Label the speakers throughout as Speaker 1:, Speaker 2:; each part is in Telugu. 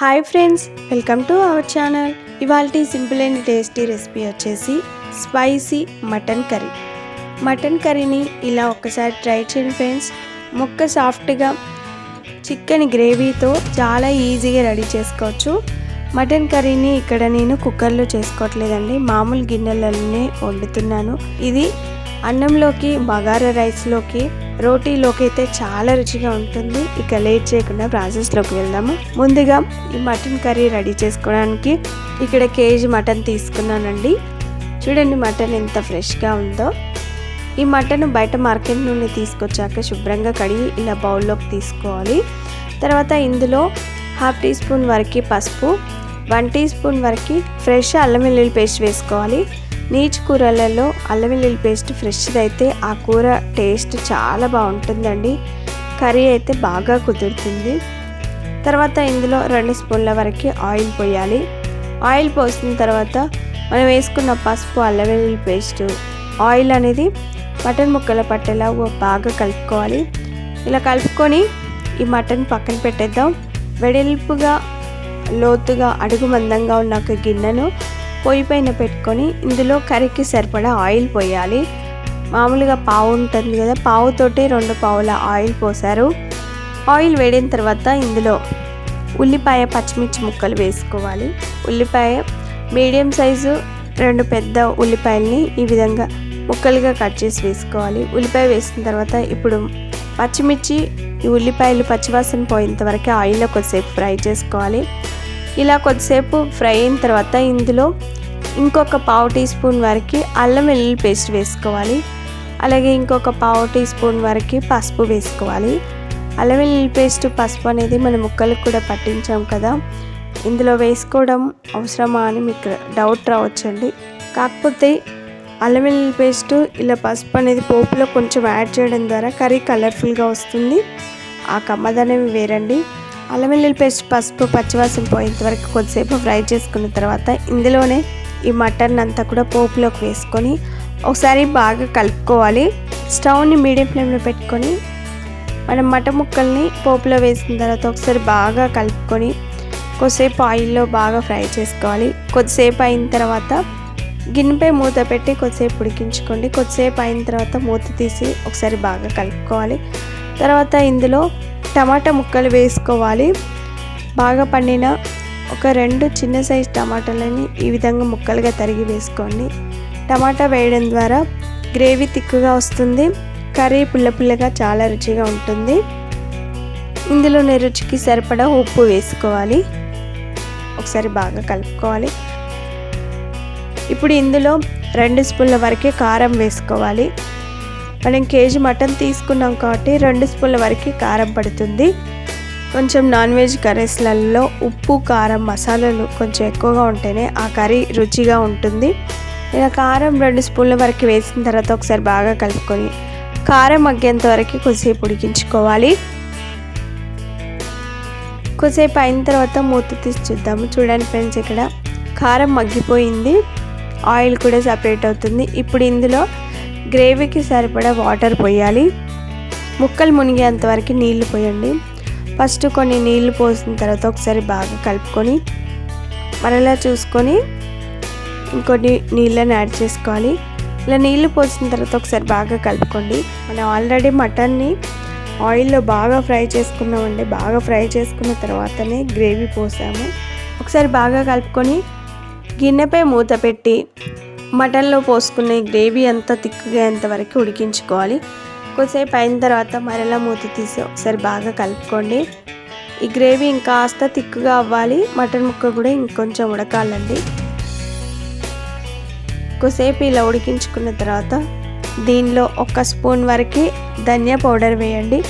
Speaker 1: Hi friends welcome to our channel. ఇవాళ సింపుల్ అండ్ టేస్టీ రెసిపీ వచ్చేసి స్పైసీ మటన్ కర్రీ. మటన్ కర్రీని ఇలా ఒక్కసారి ట్రై చేయండి ఫ్రెండ్స్. ముక్క సాఫ్ట్గా చికెన్ గ్రేవీతో చాలా ఈజీగా రెడీ చేసుకోవచ్చు. మటన్ కర్రీని ఇక్కడ నేను కుక్కర్లో చేసుకోవట్లేదండి. మామూలు గిన్నెలలోనే వండుతున్నాను. ఇది అన్నంలోకి బగారా రైస్లోకి రోటీలోకి అయితే చాలా రుచిగా ఉంటుంది. ఇక లేట్ చేయకుండా ప్రాసెస్లోకి వెళ్దాము. ముందుగా ఈ మటన్ కర్రీ రెడీ చేసుకోవడానికి ఇక్కడ కేజీ మటన్ తీసుకున్నానండి. చూడండి మటన్ ఎంత ఫ్రెష్గా ఉందో. ఈ మటన్ బయట మార్కెట్ నుండి తీసుకొచ్చాక శుభ్రంగా కడిగి ఇలా బౌల్లోకి తీసుకోవాలి. తర్వాత ఇందులో హాఫ్ టీ స్పూన్ వరకు పసుపు వన్ టీ స్పూన్ వరకు ఫ్రెష్ అల్లం వెల్లుల్లి పేస్ట్ వేసుకోవాలి. నీచు కూరలలో అల్లం వెల్లుల్లి పేస్ట్ ఫ్రెష్ది అయితే ఆ కూర టేస్ట్ చాలా బాగుంటుందండి. కర్రీ అయితే బాగా కుదురుతుంది. తర్వాత ఇందులో రెండు స్పూన్ల వరకు ఆయిల్ పోయాలి. ఆయిల్ పోసిన తర్వాత మనం వేసుకున్న పసుపు అల్లం వెల్లుల్లి పేస్ట్ ఆయిల్ అనేది మటన్ ముక్కల పట్టేలా బాగా కలుపుకోవాలి. ఇలా కలుపుకొని ఈ మటన్ పక్కన పెట్టేద్దాం. వెడల్పుగా లోతుగా అడుగు మందంగా ఉన్న ఒక గిన్నెను పొయ్యి పైన పెట్టుకొని ఇందులో కర్రీకి సరిపడా ఆయిల్ పోయాలి. మామూలుగా పావు ఉంటుంది కదా పావుతోటి రెండు పావుల ఆయిల్ పోసారు ఆయిల్ వేడిన తర్వాత ఇందులో ఉల్లిపాయ పచ్చిమిర్చి ముక్కలు వేసుకోవాలి. ఉల్లిపాయ మీడియం సైజు రెండు పెద్ద ఉల్లిపాయల్ని ఈ విధంగా ముక్కలుగా కట్ చేసి వేసుకోవాలి. ఉల్లిపాయ వేసిన తర్వాత ఇప్పుడు పచ్చిమిర్చి ఈ ఉల్లిపాయలు పచ్చివాసన పోయేంత వరకు ఆయిల్లో కొద్దిసేపు ఫ్రై చేసుకోవాలి. ఇలా కొద్దిసేపు ఫ్రై అయిన తర్వాత ఇందులో ఇంకొక పావు టీ స్పూన్ వరకు అల్లం వెల్లుల్లి పేస్ట్ వేసుకోవాలి. అలాగే ఇంకొక పావు టీ స్పూన్ వరకు పసుపు వేసుకోవాలి. అల్లం వెల్లుల్లి పేస్ట్ పసుపు అనేది మన ముక్కలకు కూడా పట్టించాం కదా. ఇందులో వేసుకోవడం అవసరమా అని మీకు డౌట్ రావచ్చండి. కాకపోతే అల్లం వెల్లుల్లి పేస్ట్ ఇలా పసుపు అనేది పోపులో కొంచెం యాడ్ చేయడం ద్వారా కర్రీ కలర్ఫుల్గా వస్తుంది. ఆ కమ్మదనేవి వేరండి. అల్లం వెల్లుల్లి పేస్ట్ పసుపు పచ్చివాసన పోయేంత వరకు కొద్దిసేపు ఫ్రై చేసుకున్న తర్వాత ఇందులోనే ఈ మటన్ అంతా కూడా పోపులోకి వేసుకొని ఒకసారి బాగా కలుపుకోవాలి. స్టవ్ని మీడియం ఫ్లేమ్లో పెట్టుకొని మనం మట ముక్కల్ని పోపులో వేసిన తర్వాత ఒకసారి బాగా కలుపుకొని కొద్దిసేపు ఆయిల్లో బాగా ఫ్రై చేసుకోవాలి. కొద్దిసేపు అయిన తర్వాత గిన్నెపై మూత పెట్టి కొద్దిసేపు ఉడికించుకోండి. కొద్దిసేపు అయిన తర్వాత మూత తీసి ఒకసారి బాగా కలుపుకోవాలి. తర్వాత ఇందులో టమాటా ముక్కలు వేసుకోవాలి. బాగా పండిన ఒక రెండు చిన్న సైజ్ టమాటాలని ఈ విధంగా ముక్కలుగా తరిగి వేసుకోండి టమాటా వేయడం ద్వారా గ్రేవీ తిక్కుగా వస్తుంది. కర్రీ పుల్ల పుల్లగా చాలా రుచిగా ఉంటుంది. ఇందులోనే రుచికి సరిపడా ఉప్పు వేసుకోవాలి. ఒకసారి బాగా కలుపుకోవాలి. ఇప్పుడు ఇందులో రెండు స్పూన్ల వరకే కారం వేసుకోవాలి. మనం కేజీ మటన్ తీసుకున్నాం కాబట్టి రెండు స్పూన్ల వరకు కారం పడుతుంది. కొంచెం నాన్ వెజ్ కర్రీస్లలో ఉప్పు కారం మసాలాలు కొంచెం ఎక్కువగా ఉంటేనే ఆ కర్రీ రుచిగా ఉంటుంది. ఇలా కారం రెండు స్పూన్ల వరకు వేసిన తర్వాత ఒకసారి బాగా కలుపుకొని కారం మగ్గేంత వరకు కొద్దిసేపు ఉడికించుకోవాలి. కొద్దిసేపు అయిన తర్వాత మూత తీసి చూద్దాము. చూడండి ఫ్రెండ్స్ ఇక్కడ కారం మగ్గిపోయింది. ఆయిల్ కూడా సపరేట్ అవుతుంది. ఇప్పుడు ఇందులో గ్రేవీకి సరిపడా వాటర్ పోయాలి. ముక్కలు మునిగేంత వరకు నీళ్ళు పోయండి. ఫస్ట్ కొన్ని నీళ్ళు పోసిన తర్వాత ఒకసారి బాగా కలుపుకొని మరలా చూసుకొని ఇంకొన్ని నీళ్ళని యాడ్ చేసుకోవాలి. ఇలా నీళ్ళు పోసిన తర్వాత ఒకసారి బాగా కలుపుకోండి. మనం ఆల్రెడీ మటన్ని ఆయిల్లో బాగా ఫ్రై చేసుకున్నామండి. బాగా ఫ్రై చేసుకున్న తర్వాతనే గ్రేవీ పోసాము. ఒకసారి బాగా కలుపుకొని గిన్నెపై మూత పెట్టి మటన్లో పోసుకునే గ్రేవీ అంతా తిక్కుగేంత వరకు ఉడికించుకోవాలి. కొద్దిసేపు అయిన తర్వాత మరలా మూత తీసి ఒకసారి బాగా కలుపుకోండి. ఈ గ్రేవీ ఇంకాస్త తిక్కుగా అవ్వాలి. మటన్ ముక్క కూడా ఇంకొంచెం ఉడకాలండి. కొద్దిసేపు ఇలా ఉడికించుకున్న తర్వాత దీనిలో ఒక స్పూన్ వరకు ధనియా పౌడర్ వేయండి.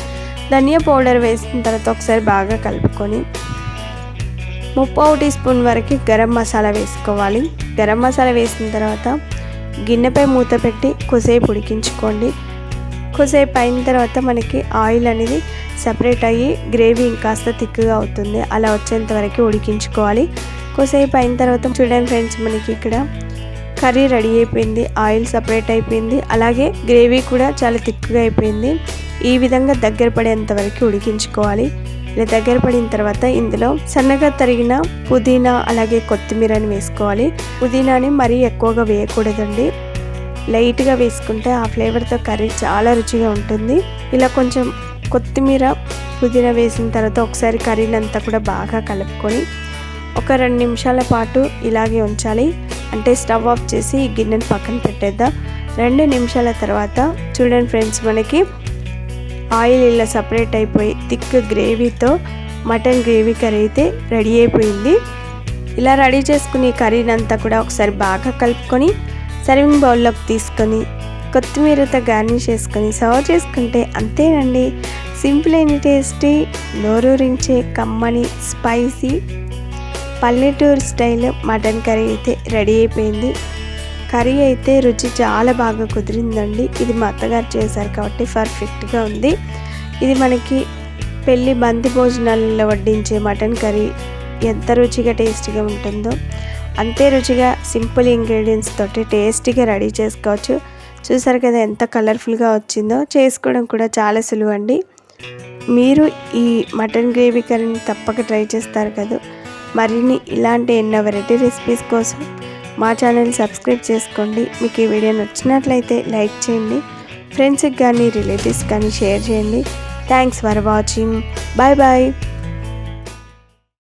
Speaker 1: ధనియా పౌడర్ వేసిన తర్వాత ఒకసారి బాగా కలుపుకొని ముప్పావు టీ స్పూన్ వరకు గరం మసాలా వేసుకోవాలి. గరం మసాలా వేసిన తర్వాత గిన్నెపై మూత పెట్టి కొసేపు ఉడికించుకోండి. కొసేపు అయిన తర్వాత మనకి ఆయిల్ అనేది సపరేట్ అయ్యి గ్రేవీ ఇంకాస్త థిక్గా అవుతుంది. అలా వచ్చేంత వరకు ఉడికించుకోవాలి. కొసేపు అయిన తర్వాత చూడండి ఫ్రెండ్స్ మనకి ఇక్కడ కర్రీ రెడీ అయిపోయింది. ఆయిల్ సపరేట్ అయిపోయింది. అలాగే గ్రేవీ కూడా చాలా థిక్గా అయిపోయింది. ఈ విధంగా దగ్గర పడేంత వరకు ఉడికించుకోవాలి. ఇలా దగ్గర పడిన తర్వాత ఇందులో సన్నగా తరిగిన పుదీనా అలాగే కొత్తిమీరని వేసుకోవాలి. పుదీనాని మరీ ఎక్కువగా వేయకూడదండి. లైట్గా వేసుకుంటే ఆ ఫ్లేవర్తో కర్రీ చాలా రుచిగా ఉంటుంది. ఇలా కొంచెం కొత్తిమీర పుదీనా వేసిన తర్వాత ఒకసారి కర్రీని అంతా కూడా బాగా కలుపుకొని ఒక రెండు నిమిషాల పాటు ఇలాగే ఉంచాలి. అంటే స్టవ్ ఆఫ్ చేసి ఈ గిన్నెను పక్కన పెట్టేద్దాం. రెండు నిమిషాల తర్వాత చూడండి ఫ్రెండ్స్ మనకి ఆయిల్ ఇలా సపరేట్ అయిపోయి థిక్ గ్రేవీతో మటన్ గ్రేవీ కర్రీ అయితే రెడీ అయిపోయింది. ఇలా రెడీ చేసుకుని కర్రీని అంతా కూడా ఒకసారి బాగా కలుపుకొని సర్వింగ్ బౌల్లోకి తీసుకొని కొత్తిమీరతో గార్నిష్ చేసుకొని సర్వ్ చేసుకుంటే అంతేనండి. సింపుల్ అయిన టేస్టీ నోరూరించే కమ్మని స్పైసీ పల్లెటూరు స్టైల్ మటన్ కర్రీ అయితే రెడీ అయిపోయింది. కర్రీ అయితే రుచి చాలా బాగా కుదిరిందండి. ఇది మా అత్తగారు చేశారు కాబట్టి పర్ఫెక్ట్గా ఉంది. ఇది మనకి పెళ్ళి బంతి భోజనాలలో వడ్డించే మటన్ కర్రీ ఎంత రుచిగా టేస్టీగా ఉంటుందో అంతే రుచిగా సింపుల్ ఇంగ్రీడియంట్స్ తోటి టేస్టీగా రెడీ చేసుకోవచ్చు. చూసారు కదా ఎంత కలర్ఫుల్గా వచ్చిందో. చేసుకోవడం కూడా చాలా సులువు అండి మీరు ఈ మటన్ గ్రేవీ కర్రీని తప్పక ట్రై చేస్తారు కదా. మరిన్ని ఇలాంటి ఎన్నో వెరైటీ రెసిపీస్ కోసం మా ఛానల్ సబ్స్క్రైబ్ చేసుకోండి. మీకు ఈ వీడియో నచ్చినట్లయితే లైక్ చేయండి. ఫ్రెండ్స్కి కానీ రిలేటివ్స్ కానీ షేర్ చేయండి. Thanks for watching. Bye bye.